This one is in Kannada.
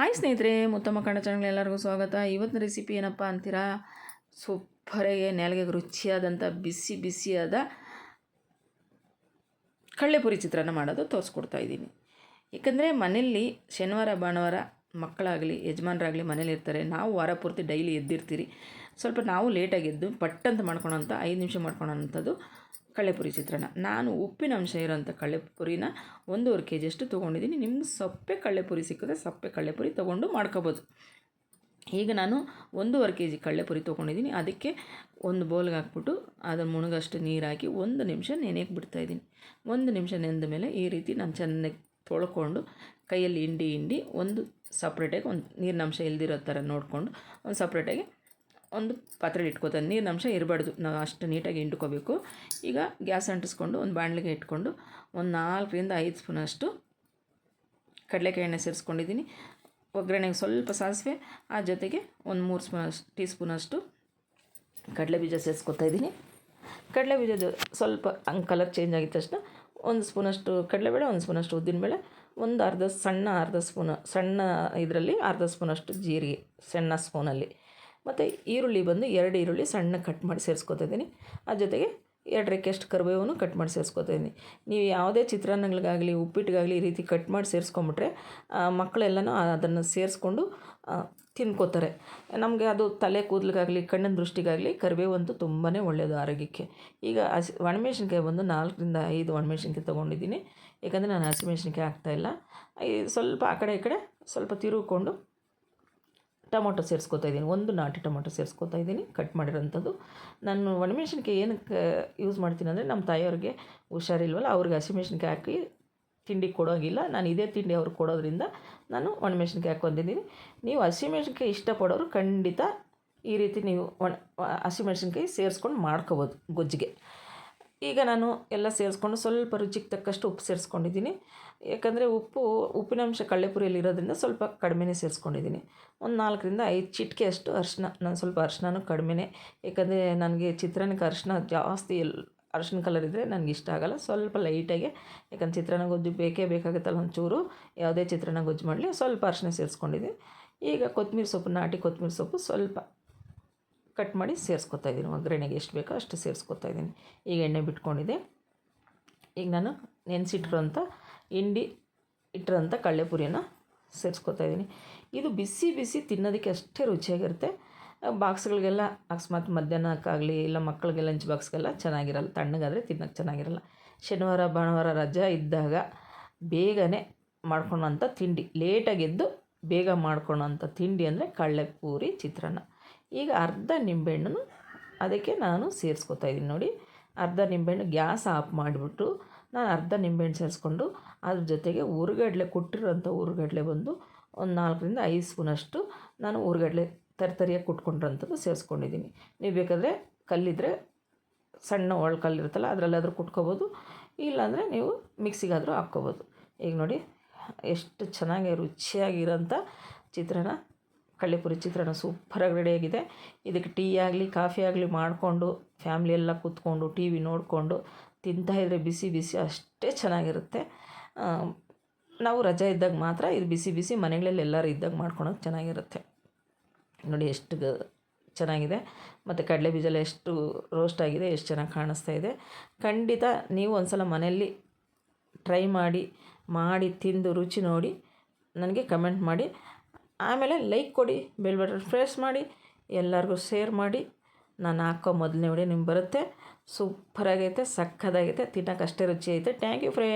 ಹಾಯ್ ಸ್ನೇಹಿತರೆ ಮುತ್ತಮ್ಮ ಕನ್ನಡ ಚಾನಲ್ ಎಲ್ಲರಿಗೂ ಸ್ವಾಗತ. ಇವತ್ತಿನ ರೆಸಿಪಿ ಏನಪ್ಪ ಅಂತೀರಾ? ಸೂಪರಾಗಿ ನೆಲಗೆ ರುಚಿಯಾದಂಥ ಬಿಸಿ ಬಿಸಿಯಾದ ಕಳ್ಳೆಪುರಿ ಚಿತ್ರಾನ್ನ ಮಾಡೋದು ತೋರಿಸ್ಕೊಡ್ತಾ ಇದ್ದೀನಿ. ಏಕೆಂದರೆ ಮನೆಯಲ್ಲಿ ಶನಿವಾರ, ಭಾನುವಾರ ಮಕ್ಕಳಾಗಲಿ, ಯಜಮಾನರಾಗಲಿ ಮನೇಲಿ ಇರ್ತಾರೆ. ನಾವು ವಾರ ಪೂರ್ತಿ ಡೈಲಿ ಎದ್ದಿರ್ತೀರಿ. ಸ್ವಲ್ಪ ನಾವು ಲೇಟಾಗಿ ಎದ್ದು ಪಟ್ಟಂತ ಮಾಡ್ಕೊಳೋಂಥ, ಐದು ನಿಮಿಷ ಮಾಡ್ಕೊಳೋಂಥದ್ದು ಕಳ್ಳೆಪುರಿ ಚಿತ್ರಾನ್ನ. ನಾನು ಉಪ್ಪಿನ ಅಂಶ ಇರೋಂಥ ಕಳ್ಳೆಪುರಿನ ಒಂದೂವರೆ ಕೆ ಜಿಯಷ್ಟು ತೊಗೊಂಡಿದ್ದೀನಿ. ನಿಮ್ಗೆ ಸಪ್ಪೆ ಕಳ್ಳೆಪುರಿ ಸಿಕ್ಕಿದ್ರೆ ಸಪ್ಪೆ ಕಳ್ಳೆಪುರಿ ತೊಗೊಂಡು ಮಾಡ್ಕೋಬೋದು. ಈಗ ನಾನು ಒಂದೂವರೆ ಕೆ ಜಿ ಕಳ್ಳೆಪುರಿ ತೊಗೊಂಡಿದ್ದೀನಿ. ಅದಕ್ಕೆ ಒಂದು ಬೌಲ್ಗೆ ಹಾಕ್ಬಿಟ್ಟು ಅದನ್ನು ಮುಳುಗಷ್ಟು ನೀರು ಹಾಕಿ ಒಂದು ನಿಮಿಷ ನೆನೆಯಕ್ಕೆ ಬಿಡ್ತಾಯಿದ್ದೀನಿ ಒಂದು ನಿಮಿಷ ನೆಂದ ಮೇಲೆ ಈ ರೀತಿ ನಾನು ಚೆನ್ನಾಗಿ ತೊಳ್ಕೊಂಡು ಕೈಯಲ್ಲಿ ಹಿಂಡಿ ಹಿಂಡಿ ಒಂದು ಸಪ್ರೇಟಾಗಿ ಒಂದು ನೀರಿನಂಶ ಇಲ್ದಿರೋ ಥರ ನೋಡಿಕೊಂಡು ಒಂದು ಸಪ್ರೇಟಾಗಿ ಒಂದು ಪಾತ್ರೆಲಿ ಇಟ್ಕೋತಾರೆ. ನೀರಿನ ಅಂಶ ಇರಬಾರ್ದು. ನಾವು ಅಷ್ಟು ನೀಟಾಗಿ ಹಿಂಡ್ಕೋಬೇಕು. ಈಗ ಗ್ಯಾಸ್ ಅಂಟಿಸ್ಕೊಂಡು ಒಂದು ಬಾಣಲಿಗೆ ಇಟ್ಕೊಂಡು ಒಂದು ನಾಲ್ಕರಿಂದ ಐದು ಸ್ಪೂನಷ್ಟು ಎಣ್ಣೆ ಸೇರಿಸ್ಕೊಂಡಿದ್ದೀನಿ. ಒಗ್ಗರಣೆಗೆ ಸ್ವಲ್ಪ ಸಾಸಿವೆ, ಆ ಜೊತೆಗೆ ಒಂದು ಮೂರು ಸ್ಪೂನ್, ಟೀ ಸ್ಪೂನಷ್ಟು ಕಡಲೆ ಬೀಜ ಸೇರಿಸ್ಕೊತಾ ಇದ್ದೀನಿ. ಕಡಲೆ ಬೀಜದ ಸ್ವಲ್ಪ ಹಂಗೆ ಕಲರ್ ಚೇಂಜ್ ಆಗಿದ ತಕ್ಷಣ ಒಂದು ಸ್ಪೂನಷ್ಟು ಕಡಲೆಬೇಳೆ, ಒಂದು ಸ್ಪೂನಷ್ಟು ಉದ್ದಿನಬೇಳೆ, ಒಂದು ಅರ್ಧ ಸಣ್ಣ ಅರ್ಧ ಸ್ಪೂನ್, ಸಣ್ಣ ಇದರಲ್ಲಿ ಅರ್ಧ ಸ್ಪೂನಷ್ಟು ಜೀರಿಗೆ, ಸಣ್ಣ ಸ್ಪೂನಲ್ಲಿ. ಮತ್ತು ಈರುಳ್ಳಿ ಬಂದು ಎರಡು ಈರುಳ್ಳಿ ಸಣ್ಣ ಕಟ್ ಮಾಡಿ ಸೇರಿಸ್ಕೊತಾ ಇದ್ದೀನಿ. ಅದ್ರ ಜೊತೆಗೆ ಎರಡು ರೆಕ್ಕೆಷ್ಟು ಕರಿಬೇವನ್ನು ಕಟ್ ಮಾಡಿ ಸೇರಿಸ್ಕೊತಾ ಇದ್ದೀನಿ. ನೀವು ಯಾವುದೇ ಚಿತ್ರಾನ್ನಗಳಿಗಾಗಲಿ ಉಪ್ಪಿಟ್ಟಿಗಾಗಲಿ ಈ ರೀತಿ ಕಟ್ ಮಾಡಿ ಸೇರಿಸ್ಕೊಂಬಿಟ್ರೆ ಮಕ್ಕಳೆಲ್ಲನೂ ಅದನ್ನು ಸೇರಿಸ್ಕೊಂಡು ತಿನ್ಕೋತಾರೆ. ನಮಗೆ ಅದು ತಲೆ ಕೂದಲಿಗಾಗಲಿ, ಕಣ್ಣಿನ ದೃಷ್ಟಿಗಾಗಲಿ ಕರಿಬೇವು ಅಂತೂ ತುಂಬಾ ಒಳ್ಳೆಯದು ಆರೋಗ್ಯಕ್ಕೆ. ಈಗ ಹಸಿ, ಒಣಮೆಣಸಿನ್ಕಾಯಿ ಬಂದು ನಾಲ್ಕರಿಂದ ಐದು ಒಣಮೆಣಸಿನ್ಕಾಯಿ ತೊಗೊಂಡಿದ್ದೀನಿ. ಯಾಕಂದರೆ ನಾನು ಹಸಿಮೆಣಸಿನ್ಕಾಯಿ ಹಾಕ್ತಾಯಿಲ್ಲ ಈ ಸ್ವಲ್ಪ ಆ ಕಡೆ ಈ ಕಡೆ ಸ್ವಲ್ಪ ತಿರುಗಿಕೊಂಡು ಟೊಮೊಟೊ ಸೇರಿಸ್ಕೊತಾ ಇದ್ದೀನಿ. ಒಂದು ನಾಟಿ ಟೊಮೊಟೊ ಸೇರಿಸ್ಕೊತಾ ಇದ್ದೀನಿ. ಕಟ್ ಮಾಡಿರೋಂಥದ್ದು. ನಾನು ಒಣಮೆಣ್ಸಿನ್ಕಾಯಿ ಏನಕ್ಕೆ ಯೂಸ್ ಮಾಡ್ತೀನಿ ಅಂದರೆ ನಮ್ಮ ತಾಯಿಯವ್ರಿಗೆ ಹುಷಾರಿಲ್ವಲ್ಲ, ಅವ್ರಿಗೆ ಹಸಿಮೆಣ್ಸಿನ್ಕಾಯಿ ಹಾಕಿ ತಿಂಡಿ ಕೊಡೋಂಗಿಲ್ಲ. ನಾನು ಇದೇ ತಿಂಡಿ ಅವ್ರಿಗೆ ಕೊಡೋದ್ರಿಂದ ನಾನು ಒಣಮೆಣ್ಸಿನ್ಕಾಯಿ ಹಾಕ್ಕೊಂಡಿದ್ದೀನಿ ನೀವು ಹಸಿಮೆಣ್ಸಿನ್ಕಾಯಿ ಇಷ್ಟಪಡೋರು ಖಂಡಿತ ಈ ರೀತಿ ನೀವು ಒಣ ಹಸಿಮೆಣ್ಸಿನ್ಕಾಯಿ ಸೇರಿಸ್ಕೊಂಡು ಮಾಡ್ಕೋಬೋದು ಗೊಜ್ಜಿಗೆ. ಈಗ ನಾನು ಎಲ್ಲ ಸೇರಿಸ್ಕೊಂಡು ಸ್ವಲ್ಪ ರುಚಿಗೆ ತಕ್ಕಷ್ಟು ಉಪ್ಪು ಸೇರಿಸ್ಕೊಂಡಿದ್ದೀನಿ. ಯಾಕಂದರೆ ಉಪ್ಪು ಉಪ್ಪಿನಂಶ ಕಳ್ಳೆಪುರಿಯಲ್ಲಿ ಇರೋದ್ರಿಂದ ಸ್ವಲ್ಪ ಕಡಿಮೆನೇ ಸೇರಿಸ್ಕೊಂಡಿದ್ದೀನಿ. ಒಂದು ನಾಲ್ಕರಿಂದ ಐದು ಚಿಟಿಕೆ ಅಷ್ಟು ಅರಿಶಿನ, ನಾನು ಸ್ವಲ್ಪ ಅರ್ಶಿನೂ ಕಡಿಮೆನೇ. ಯಾಕಂದರೆ ನನಗೆ ಚಿತ್ರಾನ್ನಕ್ಕೆ ಅರಿಶಿನ ಜಾಸ್ತಿ ಎಲ್ ಕಲರ್ ಇದ್ದರೆ ನನಗೆ ಇಷ್ಟ ಆಗೋಲ್ಲ. ಸ್ವಲ್ಪ ಲೈಟಾಗೆ ಯಾಕಂದ್ರೆ ಚಿತ್ರಾನ್ನ ಗೊಜ್ಜು ಬೇಕೇ ಬೇಕಾಗುತ್ತಲ್ಲ ಒಂಚೂರು. ಯಾವುದೇ ಚಿತ್ರಾನ್ನ ಗೊಜ್ಜು ಮಾಡಲಿ, ಸ್ವಲ್ಪ ಅರಿಶಿನ ಸೇರಿಸ್ಕೊಂಡಿದ್ದೀನಿ. ಈಗ ಕೊತ್ತಂಬರಿ ಸೊಪ್ಪು, ನಾಟಿ ಕೊತ್ತಂಬರಿ ಸೊಪ್ಪು ಸ್ವಲ್ಪ ಕಟ್ ಮಾಡಿ ಸೇರಿಸ್ಕೊತಾ ಇದ್ದೀನಿ. ಒಗ್ಗರಣೆಗೆ ಎಷ್ಟು ಬೇಕೋ ಅಷ್ಟು ಸೇರಿಸ್ಕೊತಾ ಇದ್ದೀನಿ. ಈಗ ಎಣ್ಣೆ ಬಿಟ್ಕೊಂಡಿದೆ ಈಗ ನಾನು ನೆನೆಸಿಟ್ಟಿರೋಂಥ ಹಿಂಡಿ ಇಟ್ಟಿರೋಂಥ ಕಡಲೆಪುರಿಯನ್ನು ಸೇರಿಸ್ಕೊತಾ ಇದ್ದೀನಿ. ಇದು ಬಿಸಿ ಬಿಸಿ ತಿನ್ನೋದಕ್ಕೆ ಅಷ್ಟೇ ರುಚಿಯಾಗಿರುತ್ತೆ. ಬಾಕ್ಸ್ಗಳಿಗೆಲ್ಲ ಅಕಸ್ಮಾತ್ ಮಧ್ಯಾಹ್ನಕ್ಕಾಗಲಿ ಇಲ್ಲ ಮಕ್ಕಳಿಗೆ ಲಂಚ್ ಬಾಕ್ಸ್ಗೆಲ್ಲ ಚೆನ್ನಾಗಿರಲ್ಲ. ತಣ್ಣಗಾದರೆ ತಿನ್ನೋಕ್ಕೆ ಚೆನ್ನಾಗಿರಲ್ಲ. ಶನಿವಾರ, ಭಾನುವಾರ ರಜಾ ಇದ್ದಾಗ ಬೇಗನೆ ಮಾಡ್ಕೊಳೋಂಥ ತಿಂಡಿ. ಲೇಟಾಗಿ ಎದ್ದು ಬೇಗ ಮಾಡ್ಕೊಳೋಂಥ ತಿಂಡಿ ಅಂದರೆ ಕಡಲೆಪೂರಿ ಚಿತ್ರಾನ್ನ. ಈಗ ಅರ್ಧ ನಿಂಬೆಹಣ್ಣು ಅದಕ್ಕೆ ನಾನು ಸೇರಿಸ್ಕೊತಾ ಇದ್ದೀನಿ. ನೋಡಿ, ಅರ್ಧ ನಿಂಬೆಹಣ್ಣು ಗ್ಯಾಸ್ ಆಫ್ ಮಾಡಿಬಿಟ್ಟು ನಾನು ಅರ್ಧ ನಿಂಬೆಹಣ್ಣು ಸೇರಿಸ್ಕೊಂಡು ಅದ್ರ ಜೊತೆಗೆ ಹುರ್ಗಡ್ಲೆ ಕೊಟ್ಟಿರೋಂಥ ಹುರ್ಗಡ್ಲೆ ಬಂದು ಒಂದು ನಾಲ್ಕರಿಂದ ಐದು ಸ್ಪೂನಷ್ಟು ನಾನು ಹುರ್ಗಡ್ಲೆ ತರಿತರಿಯಾಗಿ ಕುಟ್ಕೊಂಡಿರೋಂಥದ್ದು ಸೇರಿಸ್ಕೊಂಡಿದ್ದೀನಿ. ನೀವು ಬೇಕಾದರೆ ಕಲ್ಲಿದ್ದರೆ ಸಣ್ಣ ಒಳ ಕಲ್ಲಿರುತ್ತಲ್ಲ ಅದರಲ್ಲಾದರೂ ಕುಟ್ಕೋಬೋದು, ಇಲ್ಲಾಂದರೆ ನೀವು ಮಿಕ್ಸಿಗಾದರೂ ಹಾಕ್ಕೋಬೋದು. ಈಗ ನೋಡಿ, ಎಷ್ಟು ಚೆನ್ನಾಗಿ ರುಚಿಯಾಗಿರೋಂಥ ಚಿತ್ರಾನ್ನ ಕಳ್ಳೆಪುರಿ ಚಿತ್ರಾನ್ನ ಸೂಪರಾಗಿ ರೆಡಿಯಾಗಿದೆ ಇದಕ್ಕೆ ಟೀ ಆಗಲಿ, ಕಾಫಿ ಆಗಲಿ ಮಾಡಿಕೊಂಡು ಫ್ಯಾಮ್ಲಿ ಎಲ್ಲ ಕೂತ್ಕೊಂಡು ಟಿ ವಿ ನೋಡಿಕೊಂಡು ತಿಂತಾಯಿದ್ರೆ ಬಿಸಿ ಬಿಸಿ ಅಷ್ಟೇ ಚೆನ್ನಾಗಿರುತ್ತೆ. ನಾವು ರಜೆ ಇದ್ದಾಗ ಮಾತ್ರ ಇದು ಬಿಸಿ ಬಿಸಿ ಮನೆಗಳಲ್ಲಿ ಎಲ್ಲರೂ ಇದ್ದಾಗ ಮಾಡ್ಕೊಳೋಕೆ ಚೆನ್ನಾಗಿರುತ್ತೆ. ನೋಡಿ ಎಷ್ಟು ಚೆನ್ನಾಗಿದೆ. ಮತ್ತು ಕಡಲೆ ಬೀಜ ಎಲ್ಲ ಎಷ್ಟು ರೋಸ್ಟ್ ಆಗಿದೆ, ಎಷ್ಟು ಚೆನ್ನಾಗಿ ಕಾಣಿಸ್ತಾ ಇದೆ. ಖಂಡಿತ ನೀವು ಒಂದು ಸಲ ಮನೆಯಲ್ಲಿ ಟ್ರೈ ಮಾಡಿ ಮಾಡಿ ತಿಂದು ರುಚಿ ನೋಡಿ, ನನಗೆ ಕಮೆಂಟ್ ಮಾಡಿ. ಆಮೇಲೆ ಲೈಕ್ ಕೊಡಿ ಬೆಲ್ ಬಟನ್ ಪ್ರೆಸ್ ಮಾಡಿ, ಎಲ್ಲರಿಗೂ ಶೇರ್ ಮಾಡಿ. ನಾನು ಹಾಕೋ ಮೊದಲನೇ ವಿಡಿಯೋ ನಿಮ್ಗೆ ಬರುತ್ತೆ. ಸೂಪರಾಗೈತೆ ಸಕ್ಕದಾಗೈತೆ ತಿನ್ನೋಕ್ಕಷ್ಟೇ ರುಚಿ ಐತೆ. Thank you free